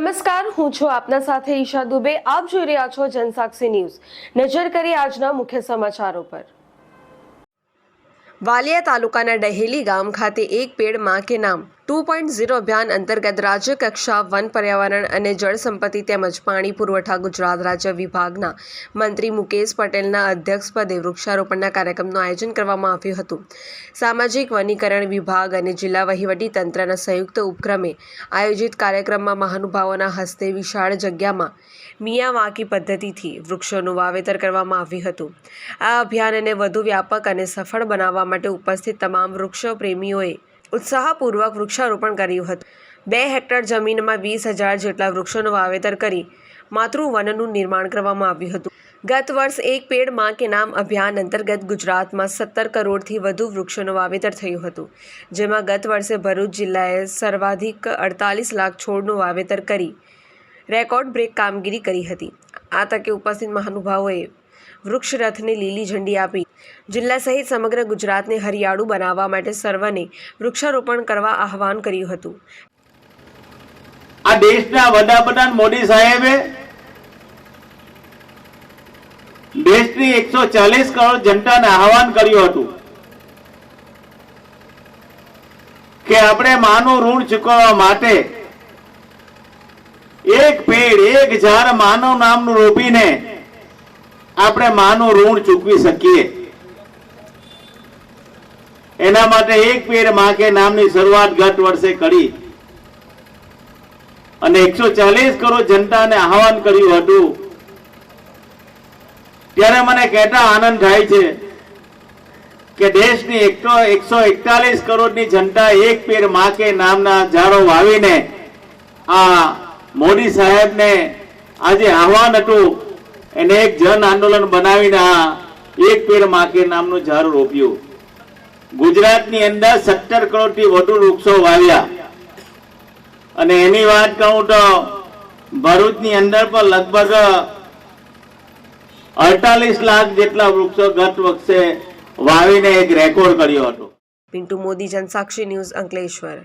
નમસ્કાર, હું છું આપના સાથે ઈશા દુબે. આપ જોઈ રહ્યા છો જનસાક્ષી ન્યૂઝ. નજર કરી આજના મુખ્ય સમાચારો પર. વાલિયા તાલુકાના ડહેલી ગામ ખાતે એક પેડમાં કે નામ ટુ પોઈન્ટ ઝીરો અભિયાન અંતર્ગત રાજ્ય કક્ષા વન પર્યાવરણ અને જળ સંપત્તિ તેમજ પાણી પુરવઠા ગુજરાત રાજ્ય વિભાગના મંત્રી મુકેશ પટેલના અધ્યક્ષપદે વૃક્ષારોપણના કાર્યક્રમનું આયોજન કરવામાં આવ્યું હતું. સામાજિક વનીકરણ વિભાગ અને જિલ્લા વહીવટી તંત્રના સંયુક્ત ઉપક્રમે આયોજિત કાર્યક્રમમાં મહાનુભાવોના હસ્તે વિશાળ જગ્યામાં મિયાવાકી પદ્ધતિથી વૃક્ષોનું વાવેતર કરવામાં આવ્યું હતું. આ અભિયાનને વધુ વ્યાપક અને સફળ બનાવવા માટે ઉપસ્થિત તમામ વૃક્ષો પ્રેમીઓએ ઉત્સાહપૂર્વક વૃક્ષારોપણ કર્યું હતું. બે હેક્ટર જમીનમાં વીસ હજાર જેટલા વૃક્ષોનું વાવેતર કરી માતૃવનનું નિર્માણ કરવામાં આવ્યું હતું. ગત વર્ષ એક પેડમાં કે નામ અભિયાન અંતર્ગત ગુજરાતમાં સત્તર કરોડથી વધુ વૃક્ષોનું વાવેતર થયું હતું, જેમાં ગત વર્ષે ભરૂચ જિલ્લાએ સર્વાધિક અડતાલીસ લાખ છોડનું વાવેતર કરી રેકોર્ડ બ્રેક કામગીરી કરી હતી. આ તકે ઉપસ્થિત મહાનુભાવોએ વૃક્ષ રથને લીલી ઝંડી આપી. જિલ્લા સહિત સમગ્ર ગુજરાતને હરિયાળું બનાવવા માટે સર્વને વૃક્ષારોપણ કરવા આહવાન કર્યું હતું. આ દેશના વડાપ્રધાન મોદી સાહેબે દેશની એકસો ચાલીસ કરોડ જનતાને આહવાન કર્યું હતું કે આપણે માનું ઋણ ચૂકવવા માટે એક પેડ, એક ઝાડ માનવ નામનું રોપીને આપણે માનું ઋણ ચૂકવી શકીએ. એના માટે એક પેરમાં કે નામની શરૂઆત ગત વર્ષે કરી. અને એકસો ચાલીસ કરોડ જનતાને આહવાન કર્યું હતું. ત્યારે મને કહેતા આનંદ થાય છે કે દેશની એકસો એકસો એકતાલીસ કરોડની જનતા એક પેર માકે નામના ઝાડો વાવીને આ મોદી સાહેબને આજે આહવાન હતું. એને એક જન આંદોલન બનાવીને આ એક પેડ માકે નામનું ઝાડ રોપ્યું. ગુજરાતની અંદર સત્તર કરોડથી વધુ વૃક્ષો વાવ્યા. અને એની વાત કહું તો ભરૂચની અંદર પણ લગભગ અડતાલીસ લાખ જેટલા વૃક્ષો ગત વખતે વાવીને એક રેકોર્ડ કર્યો હતો. પિન્ટુ મોદી જનસાક્ષી ન્યૂઝ અંકલેશ્વર.